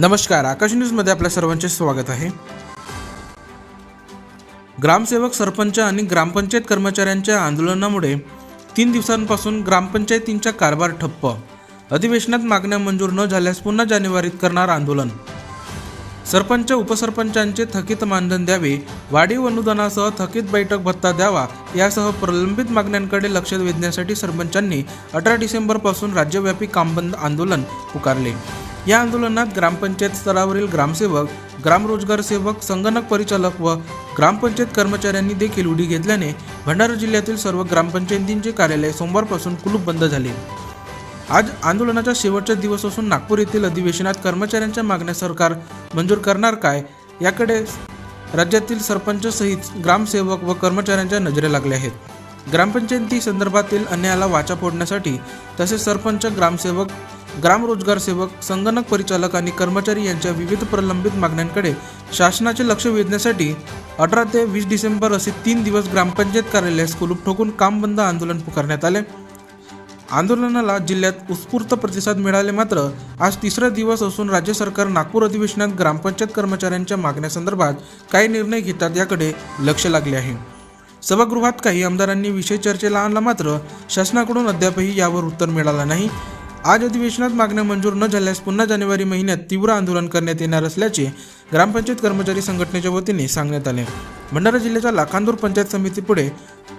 नमस्कार आकाश न्यूजमध्ये आपल्या सर्वांचे स्वागत आहे. ग्रामसेवक सरपंच आणि ग्रामपंचायत कर्मचाऱ्यांच्या आंदोलनामुळे तीन दिवसांपासून ग्रामपंचायतींचा कारभार ठप्प. अधिवेशनात मागण्या मंजूर न झाल्यास पुन्हा जानेवारीत करणार आंदोलन. सरपंच उपसरपंचांचे थकीत मानधन द्यावे वाढीव अनुदानासह थकीत बैठक भत्ता द्यावा यासह प्रलंबित मागण्यांकडे लक्ष वेधण्यासाठी सरपंचांनी अठरा डिसेंबरपासून राज्यव्यापी कामबंद आंदोलन पुकारले. या आंदोलनात ग्रामपंचायत स्तरावरील ग्रामसेवक ग्रामरोजगार सेवक संगणक परिचालक व ग्रामपंचायत कर्मचाऱ्यांनी देखील उडी घेतल्याने भंडारा जिल्ह्यातील सर्व ग्रामपंचायतींचे कार्यालय सोमवारपासून कुलूप बंद झाले. आज आंदोलनाचा शेवटचा दिवस असून नागपूर येथील अधिवेशनात कर्मचाऱ्यांच्या मागण्या सरकार मंजूर करणार काय याकडे राज्यातील सरपंच सहित ग्रामसेवक व कर्मचाऱ्यांच्या नजरे लागल्या आहेत. ग्रामपंचायती संदर्भातील अन्यायाला वाचा फोडण्यासाठी तसेच सरपंच ग्रामसेवक ग्रामरोजगार सेवक संगणक परिचालक आणि कर्मचारी यांच्या विविध प्रलंबित मागण्यांकडे शासनाचे लक्ष वेधण्यासाठी अठरा ते वीस डिसेंबर असे तीन दिवस ग्रामपंचायत कार्यालयास कुलूप ठोकून काम बंद आंदोलन पुकारण्यात आले. आंदोलनाला जिल्ह्यात उत्स्फूर्त प्रतिसाद मिळाले मात्र आज तिसरा दिवस असून राज्य सरकार नागपूर अधिवेशनात ग्रामपंचायत कर्मचाऱ्यांच्या मागण्यासंदर्भात काही निर्णय घेतात याकडे लक्ष लागले आहे. सभागृहात काही आमदारांनी विषय चर्चेला आणला मात्र शासनाकडून अद्यापही यावर उत्तर मिळालं नाही. आज अधिवेशनात मागण्या मंजूर न झाल्यास पुन्हा जानेवारी महिन्यात तीव्र आंदोलन करण्यात येणार असल्याचे ग्रामपंचायत कर्मचारी संघटनेच्या वतीने सांगण्यात आले. भंडारा जिल्ह्याच्या लाखांदूर पंचायत समितीपुढे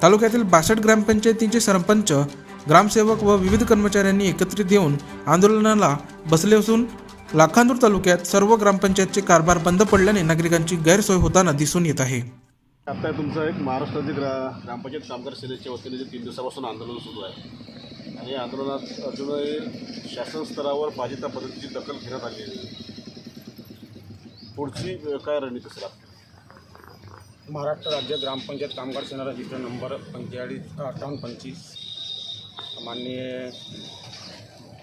तालुक्यातील बासष्ट ग्रामपंचायतींचे सरपंच ग्रामसेवक व विविध कर्मचाऱ्यांनी एकत्रित येऊन आंदोलनाला बसले असून लाखांदूर तालुक्यात सर्व ग्रामपंचायतचे कारभार बंद पडल्याने नागरिकांची गैरसोय होताना दिसून येत आहे. आता तुमचं एक महाराष्ट्रातील ग्रा ग्रामपंचायत कामगार सेनेच्या वतीने जे तीन दिवसापासून आंदोलन सुरू आहे हे आंदोलनात अजूनही शासन स्तरावर पाहिजे त्या पद्धतीची दखल घेण्यात आली आहे. पुढची काय रणनीती असेल महाराष्ट्र राज्य ग्रामपंचायत कामगार सेना रजिस्टर नंबर पंचेचाळीस अठ्ठावन्न पंचवीस माननीय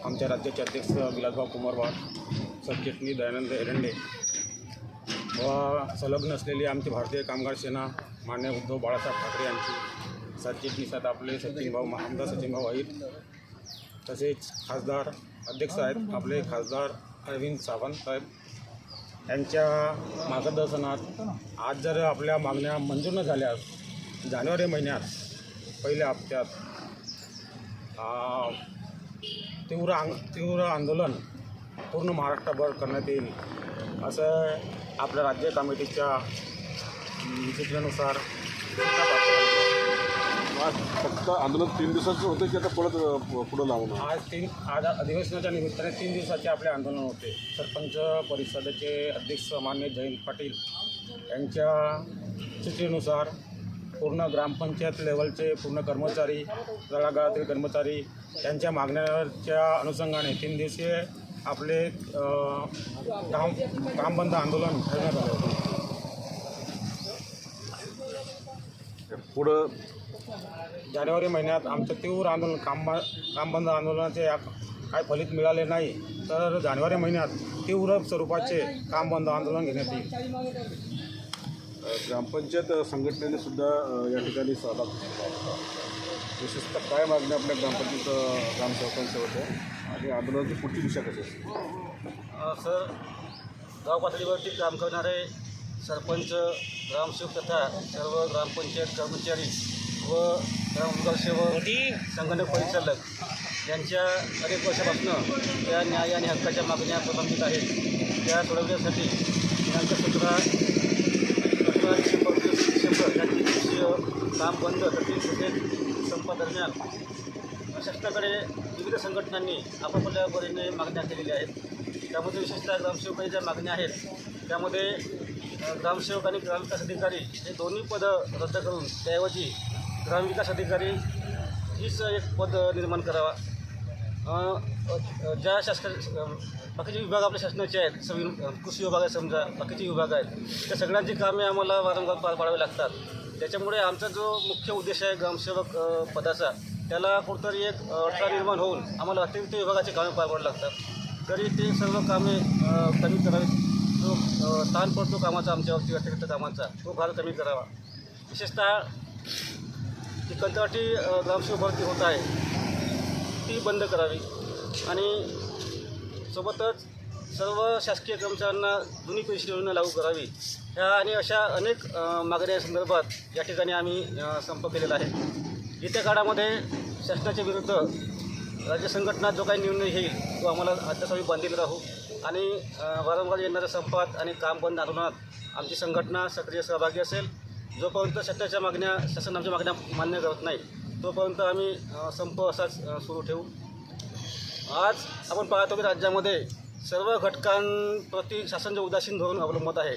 आमच्या राज्याचे अध्यक्ष विलासभाऊ कुमारभाऊ सरचिटणीस दयानंद एरंडे व संलग्न असलेली आमची भारतीय कामगार सेना मान्य उद्धव बाळासाहेब ठाकरे यांची सरचिटणीस आहेत आपले सचिनभाऊ आमदार सचिनभाऊ आहेत तसेच खासदार अध्यक्ष आहेत आपले खासदार अरविंद सावंत साहेब यांच्या मार्गदर्शनात आज जर आपल्या मागण्या मंजूर न झाल्यास जानेवारी महिन्यात पहिल्या हप्त्यात तीव्र आंग तीव्र आंदोलन पूर्ण महाराष्ट्रभर करण्यात येईल असं आपल्या राज्य कमिटीच्या सूचनेनुसार सूचना प्राप्त झाली आहे. आज फक्त आंदोलन तीन दिवसाचं होतं की आता पुढं पुढं लावून आज तीन आज अधिवेशनाच्या निमित्ताने तीन दिवसाचे आपले आंदोलन होते. सरपंच परिषदेचे अध्यक्ष मान्य जयंत पाटील यांच्या सूचनेनुसार पूर्ण ग्रामपंचायत लेवलचे पूर्ण कर्मचारी तळागाळातील कर्मचारी यांच्या मागण्याच्या अनुषंगाने तीन दिवसीय आपले काम कामबंद आंदोलन ठेवण्यात आले होते. पुढं जानेवारी महिन्यात आमचं तीव्र आंदोलन काम कामबंद आंदोलनाचे या काय फलित मिळाले नाही. तर जानेवारी महिन्यात तीव्र स्वरूपाचे काम बंद आंदोलन घेण्यात येईल. ग्रामपंचायत संघटनेने सुद्धा या ठिकाणी सहभाग होता. विशेषतः काय मागण्या आपल्या ग्रामपंचायत अ, ग्रामसेवकांच्या होत्या आणि आंदोलनाची पुढची दिशा कशी असेल? सर गाव पातळीवरती काम करणारे सरपंच ग्रामसेवक तथा सर्व ग्रामपंचायत कर्मचारी व ग्रामसेवक संगणक परिचालक यांच्या अनेक वर्षापासून त्या न्याय आणि हक्काच्या मागण्या प्रलंबित आहेत. त्या सोडवण्यासाठी दिनांक सतरा सतरा डिसेंबर वीस डिसेंबर या तीन दिवसीय काम बंद तसेच तसेच संपादरम्यान शासनाकडे विविध संघटनांनी आपापल्या परीने मागण्या केलेल्या आहेत. त्यामध्ये विशेषतः ग्रामसेवकांच्या ज्या मागण्या आहेत त्यामध्ये ग्रामसेवक आणि ग्रामविकास अधिकारी हे दोन्ही पदं रद्द करून त्याऐवजी ग्रामविकास अधिकारी हीच एक पद निर्माण करावा. ज्या शासना बाकीचे विभाग आपल्या शासनाचे आहेत सवि कृषी विभाग आहे समजा बाकीचे विभाग आहेत त्या सगळ्यांची कामे आम्हाला वारंवार पार पाडावी लागतात. त्याच्यामुळे आमचा जो मुख्य उद्देश आहे ग्रामसेवक पदाचा त्याला कुठंतरी एक अडथळा निर्माण होऊन आम्हाला अतिरिक्त विभागाची कामे पार पाडावी लागतात. तरी ते सर्व कामे कमी करावीत. जो ताण पडतो कामाचा आमच्यावरती अतिरिक्त कामाचा तो भार कमी करावा. विशेषतः जी कंत्राटी ग्रामसेवक भरती होत आहे ती बंद करावी. आणि सोबतच सर्व शासकीय कर्मचाऱ्यांना जुनी पेन्शन योजना लागू करावी. ह्या आणि अशा अनेक अ, मागण्यांसंदर्भात या ठिकाणी आम्ही संप केलेला आहे. येत्या काळामध्ये शासनाच्या विरुद्ध राज्य संघटना जो काही निर्णय घेईल तो आम्हाला आत्ताच आम्ही बांधील राहू. आणि वारंवार येणाऱ्या संपात आणि काम बंद आंदोलनात आमची संघटना सक्रिय सहभागी असेल. जोपर्यंत सत्याच्या मागण्या शासन आमच्या मागण्या मान्य करत नाही तोपर्यंत आम्ही संप असाच सुरू ठेवू. आज आपण पाहतो की राज्यामध्ये सर्व घटकांप्रती शासन उदासीन धोरण अवलंबत आहे.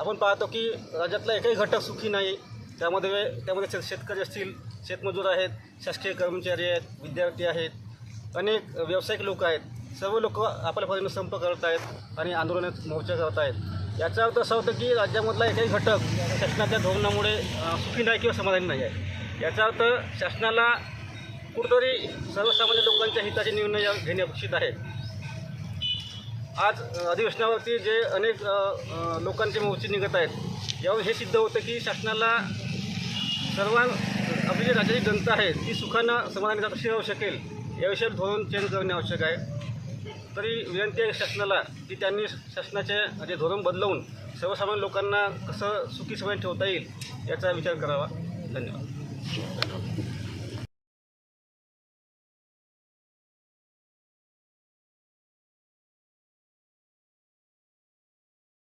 आपण पाहतो की राज्यातला एकही घटक सुखी नाही. त्यामध्ये त्यामध्ये शेत शेतकरी असतील शेतमजूर आहेत शासकीय कर्मचारी आहेत विद्यार्थी आहेत अनेक व्यावसायिक लोक आहेत. सर्व लोक आपल्या परीने संप करत आहेत आणि आंदोलनात मोर्चा करत आहेत. याचा अर्थ असा होतं की राज्यामधला एकही घटक शासनाच्या धोरणामुळे सुखी नाही किंवा समाधानी नाही आहे. याचा अर्थ शासनाला कुठंतरी सर्वसामान्य लोकांच्या हिताचे निर्णय घेणे अपेक्षित आहे. आज अधिवेशनावरती जे अनेक लोकांचे मोर्चे निघत आहेत यावर हे सिद्ध होतं की शासनाला सर्वां आपली जी राज्याची जनता आहे ती सुखानं समाधानी कशी राहू शकेल. याविषयी धोरण चेंज करणे आवश्यक आहे. तरी विनंती आहे शासनाला की त्यांनी शासनाचे जे धोरण बदलवून सर्वसामान्य लोकांना कसं सुखी ठेवता येईल याचा विचार करावा. धन्यवाद.